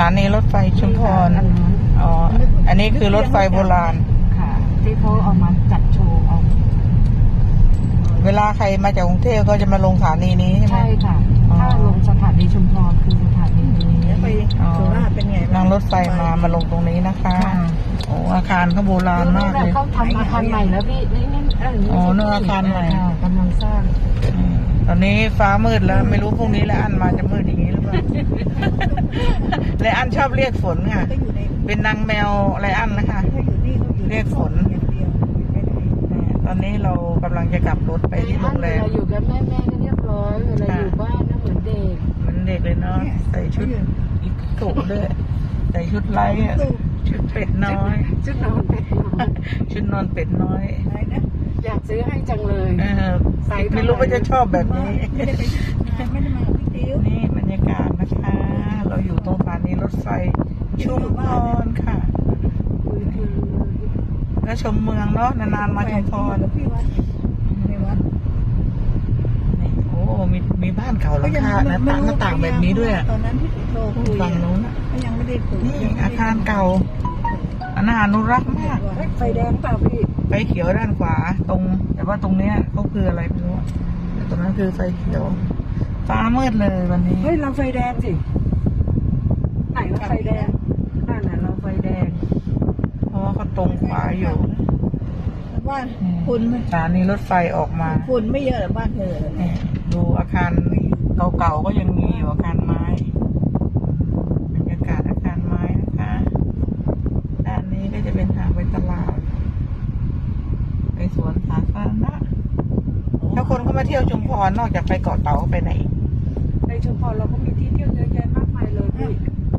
ถานีรถไฟชุมพร อันนั้นอ๋อ อันนี้คือรถไฟโบราณ ค่ะ ที่เขาเอามาจัดโชว์เอาเวลาใครมาจากกรุงเทพก็จะมาลงสถานีนี้ใช่ไหม ใช่ค่ะ อ๋อ ถ้าลงสถานีชุมพรคือสถานีนี้แล้วไปอ๋อโคราชเป็นไงบ้านั่งรถไฟมามาลงตรงนี้นะคะ ค่ะ โอ้อาคารเขาโบราณมากเลย เขาทำอาคารใหม่แล้วพี่นี่นี่เอ๋อนึกอาคารใหม่ ค่ะกำลังสร้าง อืมตอนนี้ฟ้ามืดแล้ว ไม่รู้พรุ่งนี้แล้วอันมาจะมืดอย่างนี้หรือเปล่าและอันชอบเรียกฝนค่ะ ก็อยู่ในเป็นนางแมวไรอันนะคะถ้าอยู่นี่ก็อยู่เรียกฝน อย่างเดียวอยู่ไม่ได้เนี่ยตอนนี้เรากำลังจะกลับรถไปที่โรงแรม เวลาอยู่กับแม่แม่ก็เรียบร้อยเวลาค่ะอยู่บ้านนะเหมือนเด็กเหมันเด็กเลยเนาะใส่ชุดอีกตุกด้วยใส่ชุดไลท์อะชุดเป็ดน้อยชุดนอนเป็ดนอนชุดนอนเป็ดน้อยอะไรนะอยากซื้อให้จังเลย เออไม่รู้ว่าจะชอบแบบนี้ ไม่ได้ไปงานไม่ได้มากับพี่ติ๋วนี่บรร ยากาศนะคะ เราอยู่ตรงสถานีรถไฟชุมพรค่ะคุยคือแล้วชมเมืองเนาะนานๆมาชุมพรกับพี่วัดในวัดนี่โอ้มีมีบ้านเก่าหลังคาหน้าต่างหน้าต่างแบบนี้ด้วยอะตอนนั้นพี่โทรคุยฝั่งนู้นอะก็ยังไม่ได้คุยนี่อาคารเก่าอันน่าอนุรักษ์มากเฮ้ยไฟแดงเปล่าพี่ไฟเขียวด้านขวาตรง แต่ว่าตรงเนี้ยเขาคืออะไรไม่รู้แต่ตรงนั้นคือไฟเขียว ฟ้ามืดเลยวันนี้ เฮ้ย เราไฟแดงสิไหนว่าไฟแดงนั่นน่ะเราไฟแดง เพราะว่าเขาตรงขวาอยู่บ้านคุณไหมสถานีรถไฟออกมา คุณไม่เยอะหรอบ้านเธอเลยเนี่ยดูอาคารเก่าๆก็ยังมีอยู่อาคารไม้บรรยากาศอาคารไม้นะคะด้านนี้ก็จะเป็นทางไปตลาด ไปสวนสาธารณะถ้าคนเข้ามาเที่ยวชุมพรนอกจากไปเกาะเต่าไปไหนอีกในชุม พรเราก็มีที่เที่ยวเยอะแยะมากมายเลยพี่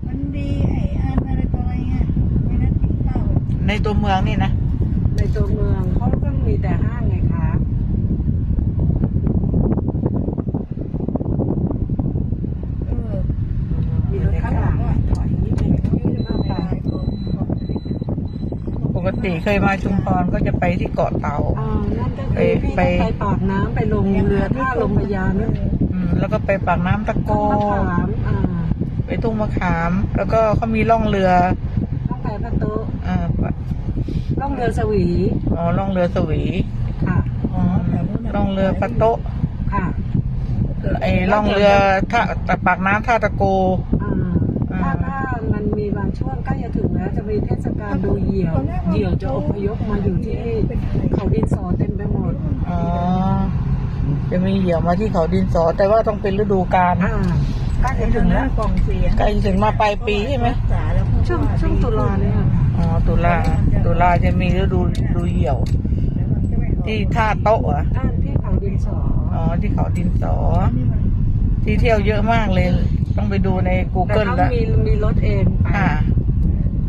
มันดีไอ้อันอะไรตัวอะไรเงี้ยไม่นัดกินข้าวในตัวเมืองนี่นะ ในตัวเมืองเขาก็มีแต่ห้างไงคะเออมีรถข้างหลังอะถอยนิดนึงยืดมากไปปกติเคยมาชุมพรก็จะไปที่เกาะเต่าอ่านั่นก็คือพี่ไปต้องไปปากน้ำไปลงเรือท่าลงพญาเนี่ยอืม แล้วก็ไปปากน้ำตะโกต้นมะขามอ่าไปทุ่งมะขาม แล้วก็เขามีล่องเรือต้องไปประตูอ่าปะล่องเรือสวีอ๋อล่องเรือสวีค่ะอ๋อล่องเรือปะโต๊ะค่ะไอ้ล่องเรือท่าแต่ปากน้ำท่าตะโก อ่าถ้าถ้ามันมีบางช่วงใกล้จะถึงแล้วจะมีเทศกาลดูเหยี่ยวเหยี่ยวจะอพยพมาอยู่ที่เขาดินสอเต็มไปหมด อ๋อ จะมีเหยี่ยวมาที่เขาดินสอ แต่ว่าต้องเป็นฤดูกาลอ่าใกล้ไอ้จะถึถึงงแล้แล้ววกองเสียงใกล้จะถึงมาปลายปีใช่ไหมรักษาแล้วช่วงช่วงตุลาเนี่ยค่ะอ๋อตุลาตุลาจะมีฤดูดูเหยี่ยว ที่ท่าโต๊ะเหรอะด้านที่เขาดินสออ๋อที่เขาดินสอ ที่เที่ยวเยอะมากเลย ต้องไปดูในแต่ Google ต้องแล้วมีมีรถเองไปอ่า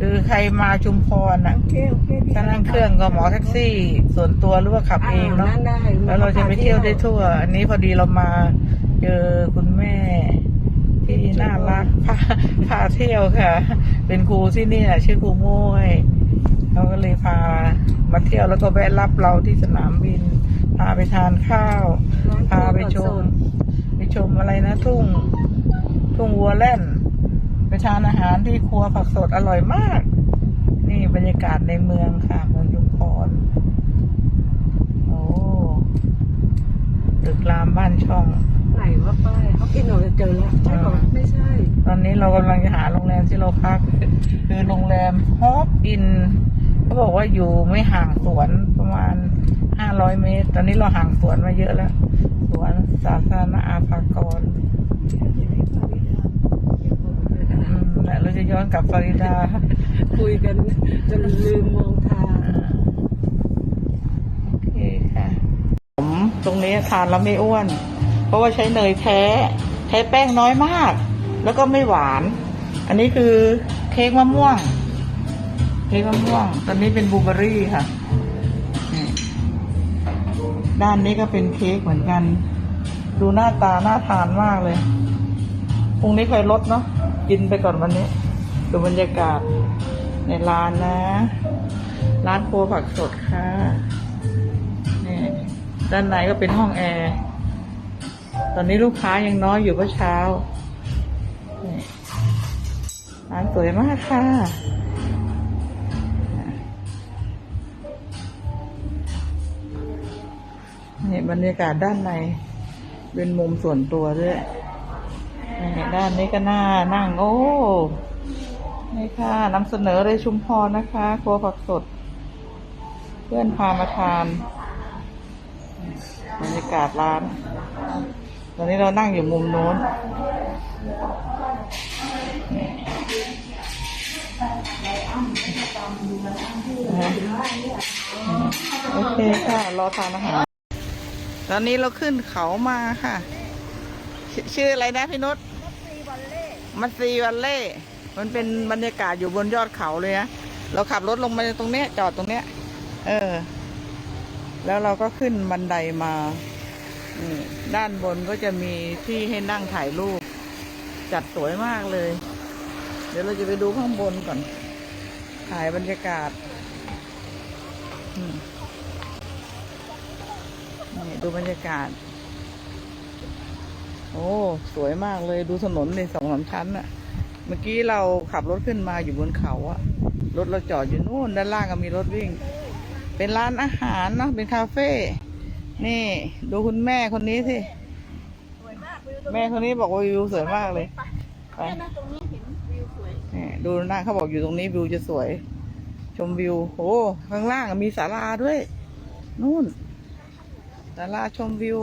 คือใครมาชุมพรอะโอเคโอเคดีถ้านั่งเครื่องก็หมอแท็กซี่ ส่วนตัวหรือว่าขับเองเนาะนั่นได้แล้วเราจะไปเที่ยวได้ทั่ว อันนี้พอดีเรามาเจอคุณแม่ ที่น่ารักพาพาเที่ยวค่ะ เป็นครูที่นี่น่ะชื่อครูโม้ยเขาก็เลยพามาเที่ยวแล้วก็แวะรับเราที่สนามบิน พาไปทานข้าว พาไปชม ไปชมอะไรนะทุ่ง ทุ่งวัวแล่น ไปทานอาหารที่ครัวผักสดอร่อยมาก นี่บรรยากาศในเมืองค่ะ เมืองยุมพรโอ้ตึกรามบ้านช่อง ไหนว่าป้ายเขากินหนูจะเจอแล้วใช่ปะไม่ใช่ ตอนนี้เรากำลังจะหาโรงแรมที่เราพัก คือโรงแรมฮอปอินเขาบอกว่าอยู่ไม่ห่างสวนประมาณห้าร้อยเมตร ตอนนี้เราห่างสวนมาเยอะแล้ว สวนสาธารณะอาภากรอืมและเราจะ ย้อนกลับฟลอริดา คุยกันจนลืมมองทางโอเคค่ะ ผมตรงนี้ทานแล้วไม่อ้วน เพราะว่าใช้เนยแท้ ใช้แป้งน้อยมาก แล้วก็ไม่หวาน อันนี้คือเค้กมะม่วง เค้กมะม่วง ตอนนี้เป็นบลูเบอร์รี่ค่ะนี่ด้านนี้ก็เป็นเค้กเหมือนกัน ดูหน้าตาน่าทานมากเลยพรุ่งนี้ค่อยลดเนาะกินไปก่อนวันนี้ ดูบรรยากาศในร้านนะ ร้านครัวผักสดค่ะนี่ด้านในก็เป็นห้องแอร์ตอนนี้ลูกค้ายังน้อยอยู่เมื่อเช้าร้านสวยมากค่ะนี่บรรยากาศด้านใน เป็นมุมส่วนตัวด้วยนี่ด้านนี้ก็น่านั่งโอ้ นี่ค่ะนำเสนอเลยชุมพรนะคะ ครัวผักสด เพื่อนพามาทานบรรยากาศร้าน ตอนนี้เรานั่งอยู่มุมโน้น โอเคค่ะ รอทานอาหาร ตอนนี้เราขึ้นเขามาค่ะชชื่ออะไรนะพี่นุชมัสซีวันเล่ มันเป็นบรรยากาศอยู่บนยอดเขาเลยนะเราขับรถลงมาตรงเนี้ยจอดตรงเนี้ย เออ แล้วเราก็ขึ้นบันไดมานี่ด้านบนก็จะมีที่ให้นั่งถ่ายรูป จัดสวยมากเลย เดี๋ยวเราจะไปดูข้างบนก่อน ถ่ายบรรยากาศนี่ดูบรรยากาศ โอ้ สวยมากเลยดูถนนในสองสามชั้นอะ เมื่อกี้เราขับรถขึ้นมาอยู่บนเขาอะรถเราจอดอยู่นู่นด้านล่างก็มีรถวิ่ง เป็นร้านอาหารเนาะเป็นคาเฟ่นี่ดูคุณแม่คนนี้สิแม่คนนี้บอกว่าวิวสวยมากเลยไปตรงนี้เห็นวิวสวยนี่ดูหน้าเขาบอกอยู่ตรงนี้วิวจะสวย ชมวิวโอ้ข้างล่างมีศาลาด้วย นู่นศาลาชมวิว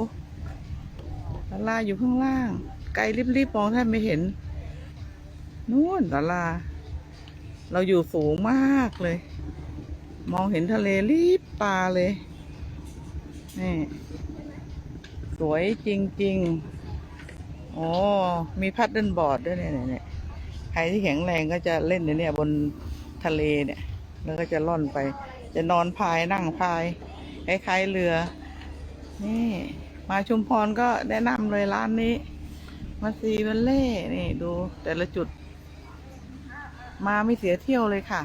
ศาลาอยู่ข้างล่าง ไกลริบๆมองแทบไม่เห็น นู่นศาลา เราอยู่สูงมากเลย มองเห็นทะเลลิบตาเลยนี่สวยจริงๆอ๋อมีพัดเดิลบอร์ดด้วยเนี่ยเนี่ยใครที่แข็งแรงก็จะเล่นในเนี่ยบนทะเลเนี่ย แล้วก็จะล่อนไป จะนอนพายนั่งพายคล้ายๆเรือ นี่ มาชุมพรก็แนะนำเลยร้านนี้ มาซีบันเล่ นี่ดูแต่ละจุด มาไม่เสียเที่ยวเลยค่ะ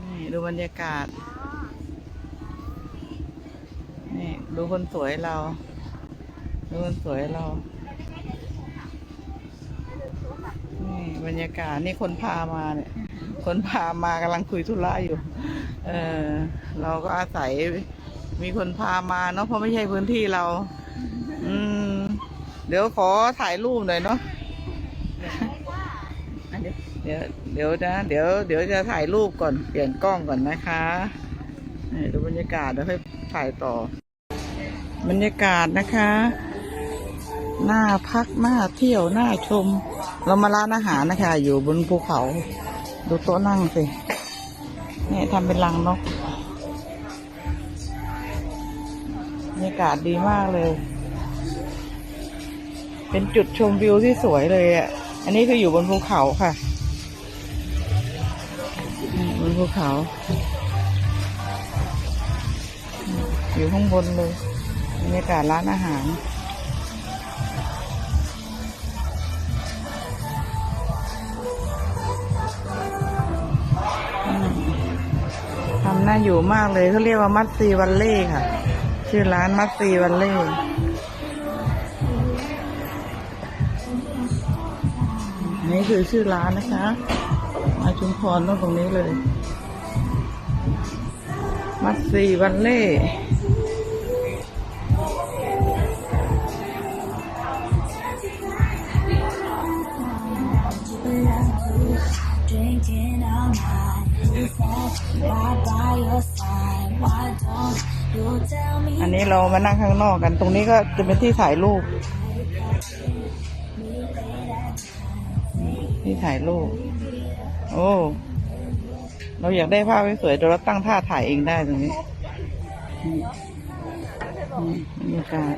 นี่ดูบรรยากาศ นี่ดูคนสวยเรา ดูคนสวยเรา นี่บรรยากาศนี่คนพามาเนี่ย คนพามากำลังคุยธุระอยู่ เออเราก็อาศัยมีคนพามาเนาะเพราะไม่ใช่พื้นที่เรา อืม เดี๋ยวขอถ่ายรูปหน่อยเนาะ ดี๋ยวเดี๋ยวนะเดี๋ยวเดี๋ยวจะถ่ายรูปก่อนเปลี่ยนกล้องก่อนนะคะนี่ดูบรรยากาศเดี๋ยวค่อยถ่ายต่อ บรรยากาศนะคะหน้าพักหน้าเที่ยวหน้าชม เรามาร้านอาหารนะคะ อยู่บนภูเขา ดูโต๊ะนั่งสิเนี่ยทำเป็นรังนกบรรยากาศดีมากเลย เป็นจุดชมวิวที่สวยเลยอะ อันนี้คืออยู่บนภูเขาค่ะ บนภูเขา อยู่ข้างบนเลยบรรยากาศร้านอาหารทำน่าอยู่มากเลยเขาเรียกว่ามัตซีวันเล่ค่ะ ชื่อร้านมัตซีวันเล่นี่คือชื่อร้านนะคะ ชุมพรต้องตรงนี้เลย มัตซีวันเล่อันนี้เรามานั่งข้างนอกกัน ตรงนี้ก็จะเป็นที่ถ่ายรูป ที่ถ่ายรูป โอ้ เราอยากได้ภาพสวยๆเดี๋ยวเราตั้งท่าถ่ายเองได้ตรงนี้บรรยากาศ